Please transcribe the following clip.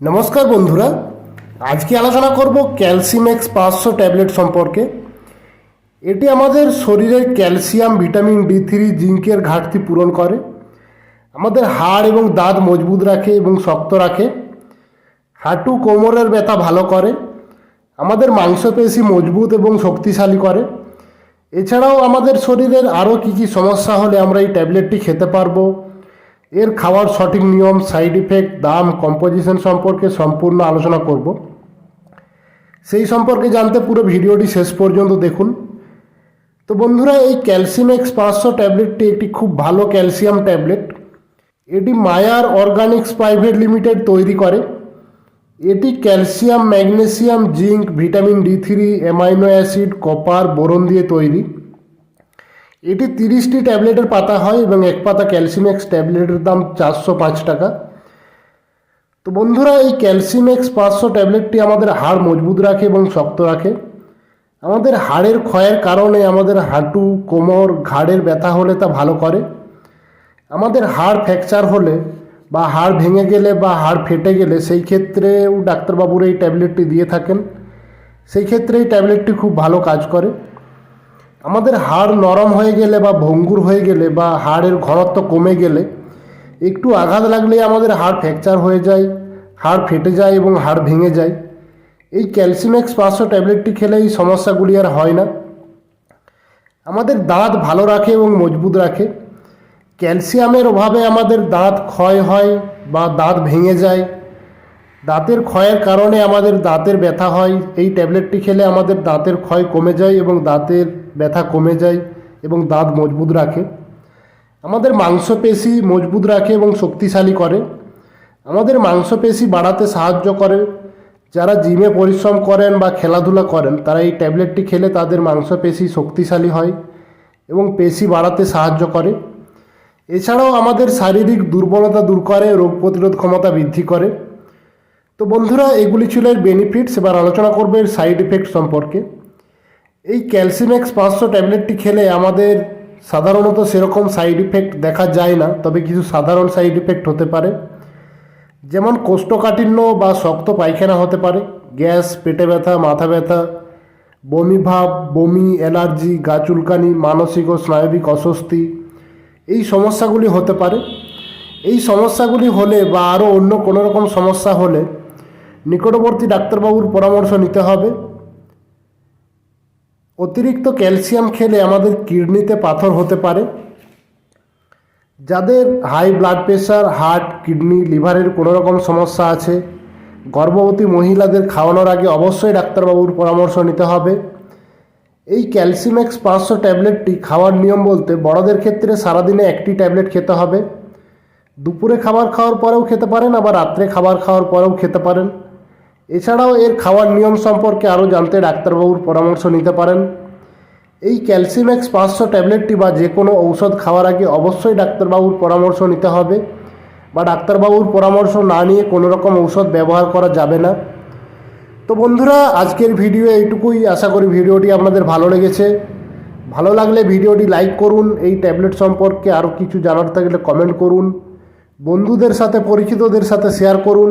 নমস্কার বন্ধুরা, আজকে আলোচনা করব ক্যালসিমেক্স পাঁচশো ট্যাবলেট সম্পর্কে। এটি আমাদের শরীরের ক্যালসিয়াম, ভিটামিন ডি থ্রি, জিঙ্কের ঘাটতি পূরণ করে, আমাদের হাড় এবং দাঁত মজবুত রাখে এবং শক্ত রাখে, হাঁটু কোমরের ব্যথা ভালো করে, আমাদের মাংসপেশি মজবুত এবং শক্তিশালী করে। এছাড়াও আমাদের শরীরের আরও কী কী সমস্যা হলে আমরা এই ট্যাবলেটটি খেতে পারব এর খাওয়ার সঠিক নিয়ম সাইড ইফেক্ট দাম কম্পোজিশন সম্পর্কে সম্পূর্ণ আলোচনা করব। সেই সম্পর্কে জানতে পুরো ভিডিওটি শেষ পর্যন্ত দেখুন। তো বন্ধুরা, এই ক্যালসিমেক্স পাঁচশো ট্যাবলেটটি একটি খুব ভালো ক্যালসিয়াম ট্যাবলেট। এটি মায়ার অর্গানিক্স প্রাইভেট লিমিটেড তৈরি করে। এটি calcium magnesium zinc vitamin D three amino acid copper boron দিয়ে তৈরি। এটি তিরিশটি ট্যাবলেটের পাতা হয় এবং এক পাতা ক্যালসিমেক্স ট্যাবলেটের দাম চারশো পাঁচ টাকা। তো বন্ধুরা, এই ক্যালসিমেক্স পাঁচশো ট্যাবলেটটি আমাদের হাড় মজবুত রাখে এবং শক্ত রাখে। আমাদের হাড়ের ক্ষয়ের কারণে আমাদের হাঁটু, কোমর, ঘাড়ের ব্যথা হলে তা ভালো করে। আমাদের হাড় ফ্র্যাকচার হলে বা হাড় ভেঙে গেলে বা হাড় ফেটে গেলে সেই ক্ষেত্রেও ডাক্তারবাবুরা এই ট্যাবলেটটি দিয়ে থাকেন। সেই ক্ষেত্রে এই ট্যাবলেটটি খুব ভালো কাজ করে। আমাদের হাড় নরম হয়ে গেলে বা ভঙ্গুর হয়ে গেলে বা হাড়ের ঘনত্ব কমে গেলে একটু আঘাত লাগলেই আমাদের হাড় ফ্র্যাকচার হয়ে যায়, হাড় ফেটে যায় এবং হাড় ভেঙে যায়। এই ক্যালসিমেক্স পাঁচশো ট্যাবলেটটি খেলে এই সমস্যাগুলি আর হয় না। আমাদের দাঁত ভালো রাখে এবং মজবুত রাখে। ক্যালসিয়ামের অভাবে আমাদের দাঁত ক্ষয় হয় বা দাঁত ভেঙে যায়। দাঁতের ক্ষয়ের কারণে আমাদের দাঁতের ব্যথা হয়। এই ট্যাবলেটটি খেলে আমাদের দাঁতের ক্ষয় কমে যায় এবং দাঁতের ব্যথা কমে যায় এবং দাঁত মজবুত রাখে। আমাদের মাংসপেশি মজবুত রাখে এবং শক্তিশালী করে। আমাদের মাংসপেশি বাড়াতে সাহায্য করে। যারা জিমে পরিশ্রম করেন বা খেলাধুলা করেন, তারা এই ট্যাবলেটটি খেলে তাদের মাংসপেশি শক্তিশালী হয় এবং পেশি বাড়াতে সাহায্য করে। এছাড়াও আমাদের শারীরিক দুর্বলতা দূর করে, রোগ প্রতিরোধ ক্ষমতা বৃদ্ধি করে। তো বন্ধুরা, এগুলি ছিল এর বেনিফিটস এবার আলোচনা করবে এর সাইড ইফেক্ট সম্পর্কে। এই ক্যালসিমেক্স পাঁচশো ট্যাবলেটটি খেলে আমাদের সাধারণত সেরকম সাইড ইফেক্ট দেখা যায় না, তবে কিছু সাধারণ সাইড ইফেক্ট হতে পারে। যেমন কোষ্ঠকাঠিন্য বা শক্ত পায়খানা হতে পারে, গ্যাস, পেটে ব্যথা, মাথা ব্যথা, বমি ভাব, বমি, অ্যালার্জি, গা চুলকানি, মানসিক ও স্নায়বিক অস্বস্তি, এই সমস্যাগুলি হতে পারে। এই সমস্যাগুলি হলে বা আরও অন্য কোনো রকম সমস্যা হলে নিকটবর্তী ডাক্তারবাবুর পরামর্শ নিতে হবে। অতিরিক্ত ক্যালসিয়াম খেলে আমাদের কিডনিতে পাথর হতে পারে। যাদের high blood pressure heart, kidney, লিভারের কোনো রকম সমস্যা আছে, গর্ভবতী মহিলাদের খাওয়ানোর আগে অবশ্যই ডাক্তারবাবুর পরামর্শ নিতে হবে। এই ক্যালসিমেক্স পাঁচশো ট্যাবলেটটি খাওয়ার নিয়ম বলতে বড়দের ক্ষেত্রে সারাদিনে একটি ট্যাবলেট খেতে হবে। দুপুরে খাবার খাওয়ার পরেও খেতে পারেন, আবার রাত্রে খাবার খাওয়ার পরেও খেতে পারেন। এছাড়াও এর খাওয়ার নিয়ম সম্পর্কে আরও জানতে ডাক্তারবাবুর পরামর্শ নিতে পারেন। এই ক্যালসিমেক্স পাঁচশো ট্যাবলেটটি বা যে কোনো ঔষধ খাওয়ার আগে অবশ্যই ডাক্তারবাবুর পরামর্শ নিতে হবে বা ডাক্তারবাবুর পরামর্শ না নিয়ে কোনো রকম ঔষধ ব্যবহার করা যাবে না। তো বন্ধুরা, আজকের ভিডিও এইটুকুই। আশা করি ভিডিওটি আপনাদের ভালো লেগেছে। ভালো লাগলে ভিডিওটি লাইক করুন, এই ট্যাবলেট সম্পর্কে আরও কিছু জানার থাকলে কমেন্ট করুন। বন্ধুদের সাথে, পরিচিতদের সাথে শেয়ার করুন।